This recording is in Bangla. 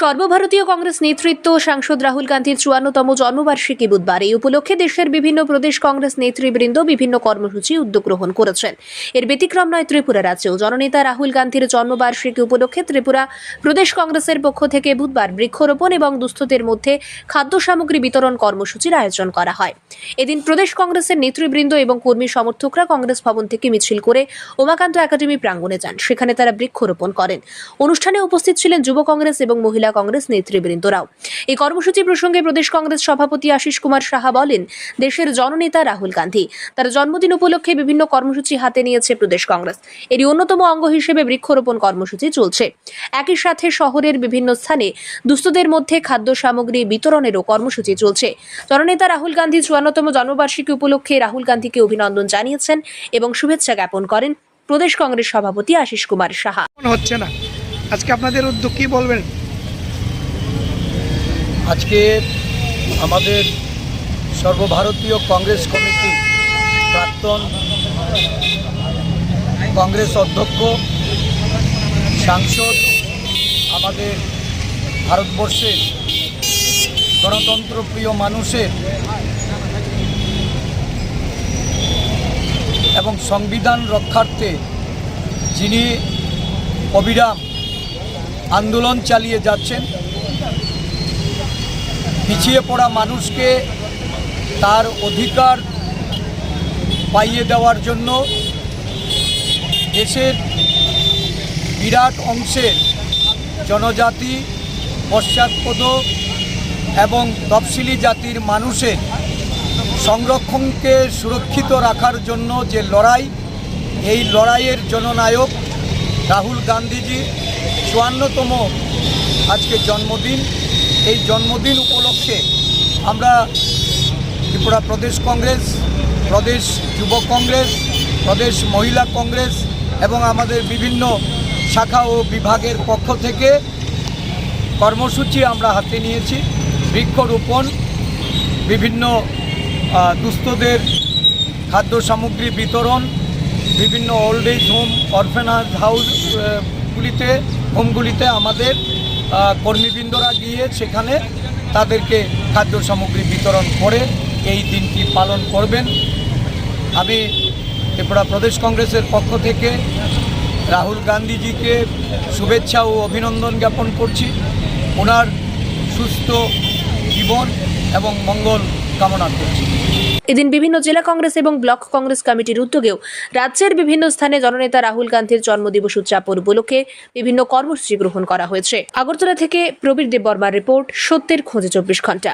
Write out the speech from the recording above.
সর্বভারতীয় কংগ্রেস নেতৃত্ব সাংসদ রাহুল গান্ধীর চুয়ান্নতম জন্মবার্ষিকী বুধবার। এই উপলক্ষে দেশের বিভিন্ন প্রদেশ কংগ্রেস নেতৃবৃন্দ বিভিন্ন কর্মসূচি উদ্যোগ গ্রহণ করেছেন। এর ব্যতিক্রম নয় ত্রিপুরা রাজ্যেও। জননেতা রাহুল গান্ধীর জন্মবার্ষিকী উপলক্ষে ত্রিপুরা প্রদেশ কংগ্রেসের পক্ষ থেকে বুধবার বৃক্ষরোপণ এবং দুস্থদের মধ্যে খাদ্য সামগ্রী বিতরণ কর্মসূচির আয়োজন করা হয়। এদিন প্রদেশ কংগ্রেসের নেতৃবৃন্দ এবং কর্মী সমর্থকরা কংগ্রেস ভবন থেকে মিছিল করে ওমাকান্ত একাডেমি প্রাঙ্গণে যান। সেখানে তারা বৃক্ষরোপণ করেন। অনুষ্ঠানে উপস্থিত ছিলেন যুব কংগ্রেস এবং মহিলা কংগ্রেস নেতৃবৃন্দরাও এই কর্মসূচি প্রসঙ্গে প্রদেশ কংগ্রেস সভাপতি আশিস কুমার সাহা বলেন, দেশের জননেতা রাহুল গান্ধী তার জন্মদিন উপলক্ষে বিভিন্ন কর্মসূচি হাতে নিয়েছে প্রদেশ কংগ্রেস। এরই অন্যতম অঙ্গ হিসেবে বৃক্ষরোপণ কর্মসূচি চলছে। একই সাথে শহরের বিভিন্ন স্থানে দুস্থদের মধ্যে খাদ্য সামগ্রী বিতরণেরও কর্মসূচি চলছে। জননেতা রাহুল গান্ধী চুয়ান্নতম জন্মবার্ষিকী উপলক্ষে রাহুল গান্ধীকে অভিনন্দন জানিয়েছেন এবং শুভেচ্ছা জ্ঞাপন করেন প্রদেশ কংগ্রেস সভাপতি আশিস কুমার সাহা। হচ্ছে না। আজকে আপনাদের উদ্যোগ কি বলবেন? আজকে আমাদের সর্বভারতীয় কংগ্রেস কমিটি প্রাক্তন কংগ্রেস অধ্যক্ষ, সাংসদ, আমাদের ভারতবর্ষের গণতন্ত্রপ্রিয় মানুষের এবং সংবিধান রক্ষার্থে যিনি অবিরাম আন্দোলন চালিয়ে যাচ্ছেন পিছিয়ে পড়া মানুষকে তার অধিকার পাইয়ে দেওয়ার জন্য দেশের বিরাট অংশের জনজাতি, পশ্চাৎপদ এবং তফসিলি জাতির মানুষের সংরক্ষণকে সুরক্ষিত রাখার জন্য যে লড়াই, এই লড়াইয়ের জননায়ক রাহুল গান্ধীজি চুয়ান্নতম আজকে জন্মদিন। এই জন্মদিন উপলক্ষে আমরা ত্রিপুরা প্রদেশ কংগ্রেস, প্রদেশ যুব কংগ্রেস, প্রদেশ মহিলা কংগ্রেস এবং আমাদের বিভিন্ন শাখা ও বিভাগের পক্ষ থেকে কর্মসূচি আমরা হাতে নিয়েছি। বৃক্ষরোপণ, বিভিন্ন দুস্থদের খাদ্য সামগ্রী বিতরণ, বিভিন্ন ওল্ড এজ হোম অরফেনাজ হাউসগুলিতে হোমগুলিতে আমাদের কর্মীবৃন্দরা গিয়ে সেখানে তাদেরকে খাদ্য সামগ্রী বিতরণ করে এই দিনটি পালন করবেন। আমি ত্রিপুরা প্রদেশ কংগ্রেসের পক্ষ থেকে রাহুল গান্ধীজিকে শুভেচ্ছা ও অভিনন্দন জ্ঞাপন করছি। ওনার সুস্থ জীবন এবং মঙ্গল কামনা করছি। এদিন বিভিন্ন জেলা কংগ্রেস এবং ব্লক কংগ্রেস কমিটির উদ্যোগেও রাজ্যের বিভিন্ন স্থানে জননেতা রাহুল গান্ধীর জন্মদিবস উদযাপন উপলক্ষে বিভিন্ন কর্মসূচি গ্রহণ করা হয়েছে। আগরতলা থেকে প্রবীর দেব বর্মার রিপোর্ট, সত্যের খোঁজে চব্বিশ ঘণ্টা।